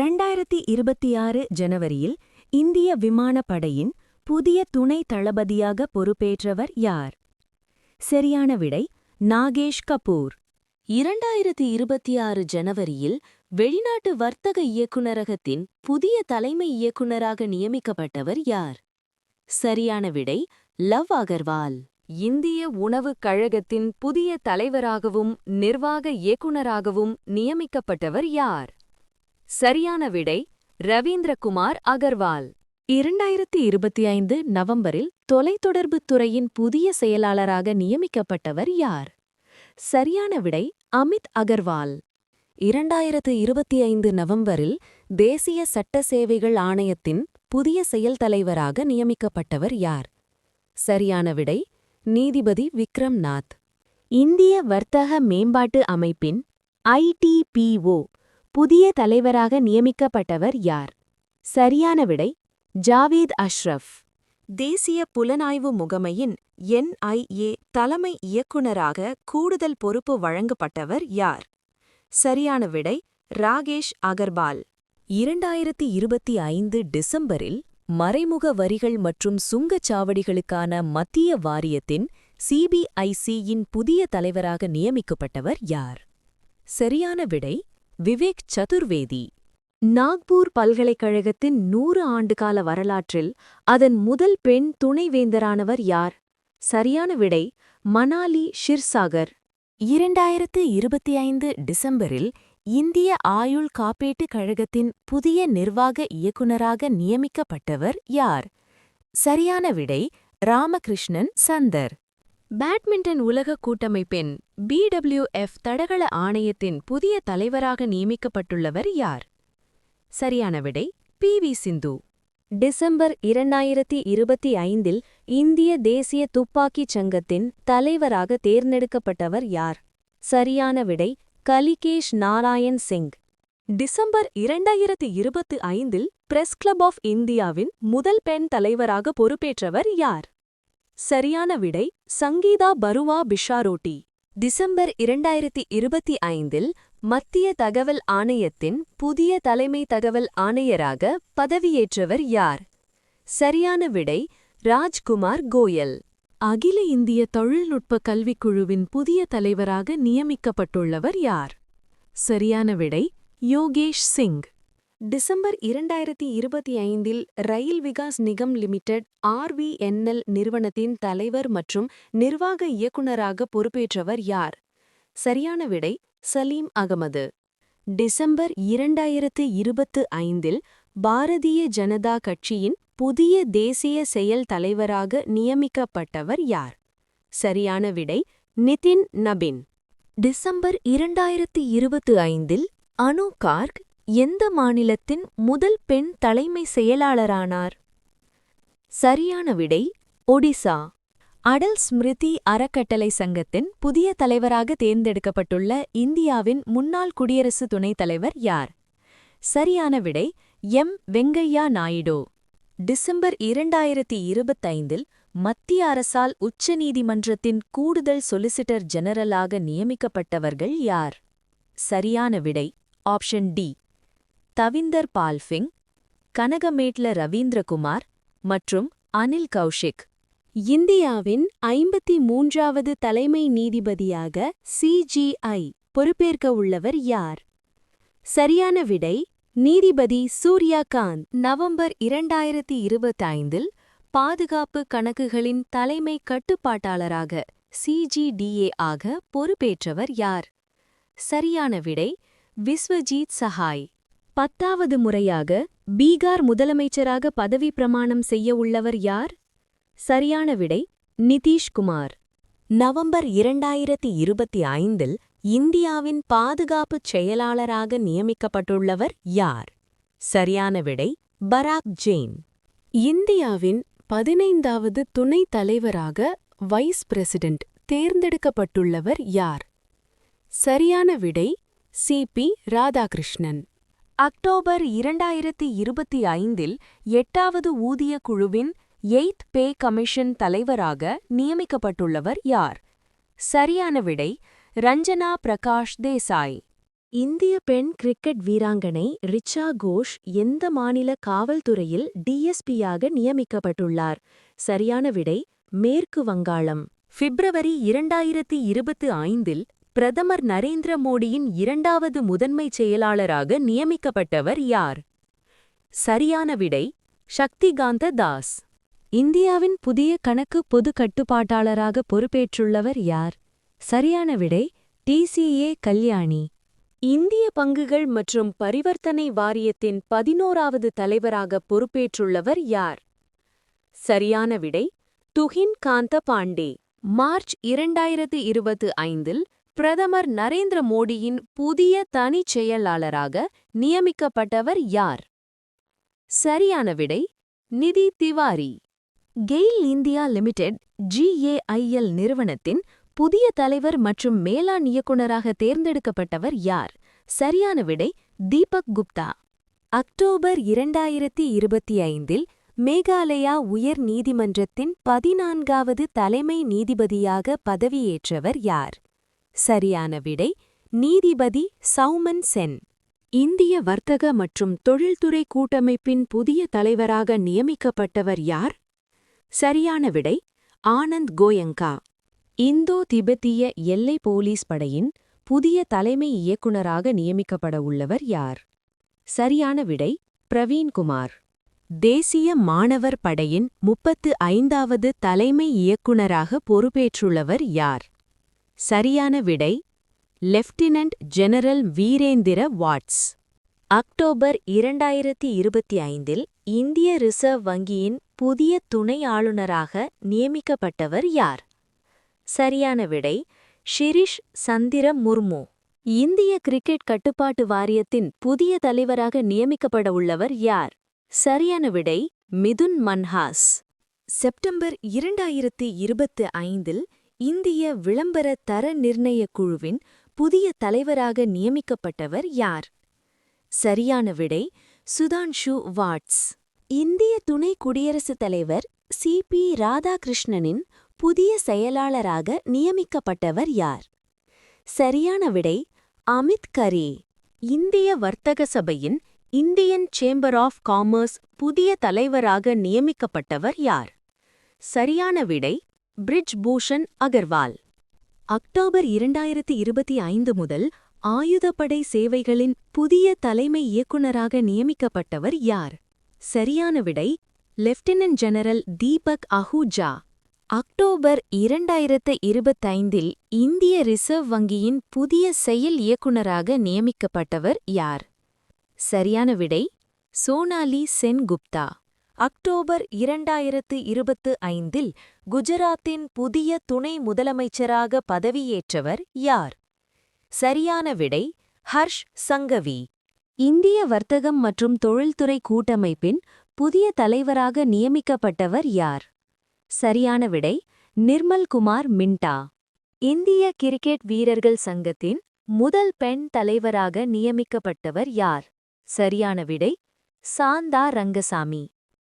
இரண்டாயிரத்தி இருபத்தி ஆறு ஜனவரியில் இந்திய விமானப்படையின் புதிய துணை தளபதியாக பொறுப்பேற்றவர் யார்? சரியான விடை நாகேஷ் கபூர். இரண்டாயிரத்தி இருபத்தி ஆறு ஜனவரியில் வெளிநாட்டு வர்த்தக இயக்குநரகத்தின் புதிய தலைமை இயக்குநராக நியமிக்கப்பட்டவர் யார்? சரியான விடை லவ் அகர்வால். இந்திய உணவுக் கழகத்தின் புதிய தலைவராகவும் நிர்வாக இயக்குநராகவும் நியமிக்கப்பட்டவர் யார்? சரியான விடை ரவீந்திரகுமார் அகர்வால். இரண்டாயிரத்தி இருபத்தி ஐந்து நவம்பரில் தொலைத்தொடர்புத் துறையின் புதிய செயலாளராக நியமிக்கப்பட்டவர் யார்? சரியான விடை அமித் அகர்வால். இரண்டாயிரத்து இருபத்தி ஐந்து நவம்பரில் தேசிய சட்ட சேவைகள் ஆணையத்தின் புதிய செயல் தலைவராக நியமிக்கப்பட்டவர் யார்? சரியான விடை நீதிபதி விக்ரம் நாத் இந்திய வர்த்தக மேம்பாட்டு அமைப்பின் ஐடிபிஓ புதிய தலைவராக நியமிக்கப்பட்டவர் யார்? சரியான விடை ஜாவேத் அஷ்ரஃப். தேசிய புலனாய்வு முகமையின் என்ஐஏ தலைமை இயக்குநராக கூடுதல் பொறுப்பு வழங்கப்பட்டவர் யார்? சரியான விடை ராகேஷ் அகர்வால். இரண்டாயிரத்தி இருபத்தி ஐந்து டிசம்பரில் மறைமுக வரிகள் மற்றும் சுங்கச்சாவடிகளுக்கான மத்திய வாரியத்தின் சிபிஐசியின் புதிய தலைவராக நியமிக்கப்பட்டவர் யார்? சரியான விடை விவேக் சதுர்வேதி. நாக்பூர் பல்கலைக்கழகத்தின் நூறு ஆண்டுகால வரலாற்றில் அதன் முதல் பெண் துணைவேந்தரானவர் யார்? சரியான விடை மனாலி ஷிர்சாகர். இரண்டாயிரத்து இருபத்தி ஐந்து டிசம்பரில் இந்திய ஆயுள் காப்பீட்டுக் கழகத்தின் புதிய நிர்வாக இயக்குநராக நியமிக்கப்பட்டவர் யார்? சரியான விடை ராமகிருஷ்ணன் சந்தர். பேட்மிண்டன் உலக கூட்டமைப்பின் பிடபிள்யூஎஃப் தடகள ஆணையத்தின் புதிய தலைவராக நியமிக்கப்பட்டுள்ளவர் யார்? சரியான விடை பி வி சிந்து. டிசம்பர் இரண்டாயிரத்தி இருபத்தி ஐந்தில் இந்திய தேசிய துப்பாக்கிச் சங்கத்தின் தலைவராக தேர்ந்தெடுக்கப்பட்டவர் யார்? சரியான விடை கலிகேஷ் நாராயண் சிங். டிசம்பர் இரண்டாயிரத்தி இருபத்தி ஐந்தில் பிரஸ் கிளப் ஆஃப் இந்தியாவின் முதல் பெண் தலைவராக பொறுப்பேற்றவர் யார்? சரியான விடை சங்கீதா பருவா பிஷாரோட்டி. டிசம்பர் இரண்டாயிரத்தி இருபத்தி ஐந்தில் மத்திய தகவல் ஆணையத்தின் புதிய தலைமை தகவல் ஆணையராக பதவியேற்றவர் யார்? சரியான விடை ராஜ்குமார் கோயல். அகில இந்திய தொழில்நுட்ப கல்விக்குழுவின் புதிய தலைவராக நியமிக்கப்பட்டுள்ளவர் யார்? சரியான விடை யோகேஷ் சிங். டிசம்பர் இரண்டாயிரத்தி இருபத்தி ஐந்தில் Rail Vikas Nigam Limited RVNL நிறுவனத்தின் தலைவர் மற்றும் நிர்வாக இயக்குநராக பொறுப்பேற்றவர் யார்? சரியான விடை சலீம் அகமது. டிசம்பர் இரண்டாயிரத்து இருபத்து ஐந்தில் பாரதிய ஜனதா கட்சியின் புதிய தேசிய செயல் தலைவராக நியமிக்கப்பட்டவர் யார்? சரியான விடை நிதின் நபின். டிசம்பர் இரண்டாயிரத்து இருபத்து ஐந்தில் அனு கார்க் எந்த மாநிலத்தின் முதல் பெண் தலைமை செயலாளரானார்? சரியான விடை ஒடிசா. அடல் ஸ்மிருதி அறக்கட்டளை சங்கத்தின் புதிய தலைவராக தேர்ந்தெடுக்கப்பட்டுள்ள இந்தியாவின் முன்னாள் குடியரசு துணைத் தலைவர் யார்? சரியான விடை எம். வெங்கையா நாயுடு. டிசம்பர் இரண்டாயிரத்தி இருபத்தைந்தில் மத்திய அரசால் உச்சநீதிமன்றத்தின் கூடுதல் சொலிசிட்டர் ஜெனரலாக நியமிக்கப்பட்டவர்கள் யார்? சரியான விடை ஆப்ஷன் டி. தவிந்தர் பால்ஃபிங் கனகமேட்ல ரவீந்திரகுமார் மற்றும் அனில் கௌஷிக். இந்தியாவின் ஐம்பத்தி மூன்றாவது தலைமை நீதிபதியாக சிஜிஐ பொறுப்பேற்க உள்ளவர் யார்? சரியான விடை நீதிபதி சூர்யாகாந்த். நவம்பர் இரண்டாயிரத்தி இருபத்தைந்தில் பாதுகாப்பு கணக்குகளின் தலைமை கட்டுப்பாட்டாளராக சிஜிடிஏ ஆக பொறுப்பேற்றவர் யார்? சரியான விடை விஸ்வஜீத் சஹாய் பத்தாவது முறையாக பீகார் முதலமைச்சராக பதவி பிரமாணம் செய்ய உள்ளவர் யார்? சரியான விடை நிதிஷ்குமார். நவம்பர் இரண்டாயிரத்தி இருபத்தி ஐந்தில் இந்தியாவின் பாதுகாப்புச் செயலாளராக நியமிக்கப்பட்டுள்ளவர் யார்? சரியான விடை பராக் ஜெயின். இந்தியாவின் பதினைந்தாவது துணைத் தலைவராக வைஸ் பிரசிடென்ட் தேர்ந்தெடுக்கப்பட்டுள்ளவர் யார்? சரியான விடை சி பி ராதாகிருஷ்ணன். அக்டோபர் இரண்டாயிரத்தி இருபத்தி ஐந்தில் எட்டாவது ஊதிய குழுவின் எய்த் பே கமிஷன் தலைவராக நியமிக்கப்பட்டுள்ளவர் யார்? சரியான விடை ரஞ்சனா பிரகாஷ் தேசாய். இந்திய பெண் கிரிக்கெட் வீராங்கனை ரிச்சா கோஷ் எந்த மாநில காவல்துறையில் டிஎஸ்பியாக நியமிக்கப்பட்டுள்ளார்? சரியான விடை மேற்கு வங்காளம். பிப்ரவரி இரண்டாயிரத்தி இருபத்து ஐந்தில் பிரதமர் நரேந்திர மோடியின் இரண்டாவது முதன்மைச் செயலாளராக நியமிக்கப்பட்டவர் யார்? சரியான விடை சக்திகாந்த தாஸ். இந்தியாவின் புதிய கணக்கு பொது கட்டுப்பாட்டாளராக பொறுப்பேற்றுள்ளவர் யார்? சரியான விடை டிசிஏ கல்யாணி. இந்திய பங்குகள் மற்றும் பரிவர்த்தனை வாரியத்தின் பதினோராவது தலைவராக பொறுப்பேற்றுள்ளவர் யார்? சரியான விடை துஹின் காந்த பாண்டே. மார்ச் இரண்டாயிரத்து இருபத்து ஐந்தில் பிரதமர் நரேந்திர மோடியின் புதிய தனிச் செயலாளராக நியமிக்கப்பட்டவர் யார்? சரியான விடை Nidhi Tiwari. GAIL India Limited GAIL நிறுவனத்தின் புதிய தலைவர் மற்றும் மேலாண் இயக்குநராக தேர்ந்தெடுக்கப்பட்டவர் யார்? சரியான விடை தீபக் குப்தா. அக்டோபர் இரண்டாயிரத்தி இருபத்தி ஐந்தில் மேகாலயா உயர் நீதிமன்றத்தின் பதினான்காவது தலைமை நீதிபதியாக பதவியேற்றவர் யார்? சரியான விடை நீதிபதி சௌமன் சென். இந்திய வர்த்தக மற்றும் தொழில்துறை கூட்டமைப்பின் புதிய தலைவராக நியமிக்கப்பட்டவர் யார்? சரியான விடை ஆனந்த் கோயங்கா. இந்தோ திபெத்திய எல்லை போலீஸ் படையின் புதிய தலைமை இயக்குநராக நியமிக்கப்பட உள்ளவர் யார்? சரியான விடை பிரவீன்குமார் தேசிய மாணவர் படையின் முப்பத்து ஐந்தாவது தலைமை இயக்குநராக பொறுப்பேற்றுள்ளவர் யார்? சரியான விடை lieutenant general Virendra Vats October இரண்டாயிரத்தி இருபத்தி ஐந்தில் இந்திய ரிசர்வ் வங்கியின் புதிய துணை ஆளுநராக நியமிக்கப்பட்டவர் யார்? சரியான விடை ஷிரிஷ் சந்திர முர்மு. இந்திய கிரிக்கெட் கட்டுப்பாட்டு வாரியத்தின் புதிய தலைவராக நியமிக்கப்பட உள்ளவர் யார்? சரியான விடை மிதுன் மன்ஹாஸ். செப்டம்பர் இரண்டாயிரத்தி இருபத்து ஐந்தில் இந்திய விளம்பர தர நிர்ணயக் குழுவின் புதிய தலைவராக நியமிக்கப்பட்டவர் யார்? சரியான விடை சுதான்ஷு வாட்ஸ். இந்திய துணை குடியரசுத் தலைவர் சி. பி. ராதாகிருஷ்ணனின் புதிய செயலாளராக நியமிக்கப்பட்டவர் யார்? சரியான விடை அமித் கரே. இந்திய வர்த்தக சபையின் இந்தியன் சேம்பர் ஆஃப் காமர்ஸ் புதிய தலைவராக நியமிக்கப்பட்டவர் யார்? சரியான விடை பிரிட்ஜ் பூஷன் அகர்வால். அக்டோபர் இரண்டாயிரத்தி இருபத்தி ஐந்து முதல் ஆயுதப்படை சேவைகளின் புதிய தலைமை இயக்குநராக நியமிக்கப்பட்டவர் யார்? சரியான விடை lieutenant general Deepak Ahuja. October இரண்டாயிரத்து இருபத்தைந்தில் இந்திய ரிசர்வ் வங்கியின் புதிய செயல் இயக்குநராக நியமிக்கப்பட்டவர் யார்? சரியான விடை சோனாலி சென்குப்தா. அக்டோபர் இரண்டாயிரத்து இருபத்து ஐந்தில் குஜராத்தின் புதிய துணை முதலமைச்சராக பதவியேற்றவர் யார்? சரியான விடை ஹர்ஷ் சங்கவி. இந்திய வர்த்தகம் மற்றும் தொழில்துறை கூட்டமைப்பின் புதிய தலைவராக நியமிக்கப்பட்டவர் யார்? சரியான விடை நிர்மல் குமார் மின்டா இந்திய கிரிக்கெட் வீரர்கள் சங்கத்தின் முதல் பெண் தலைவராக நியமிக்கப்பட்டவர் யார்? சரியான விடை சாந்தா ரங்கசாமி.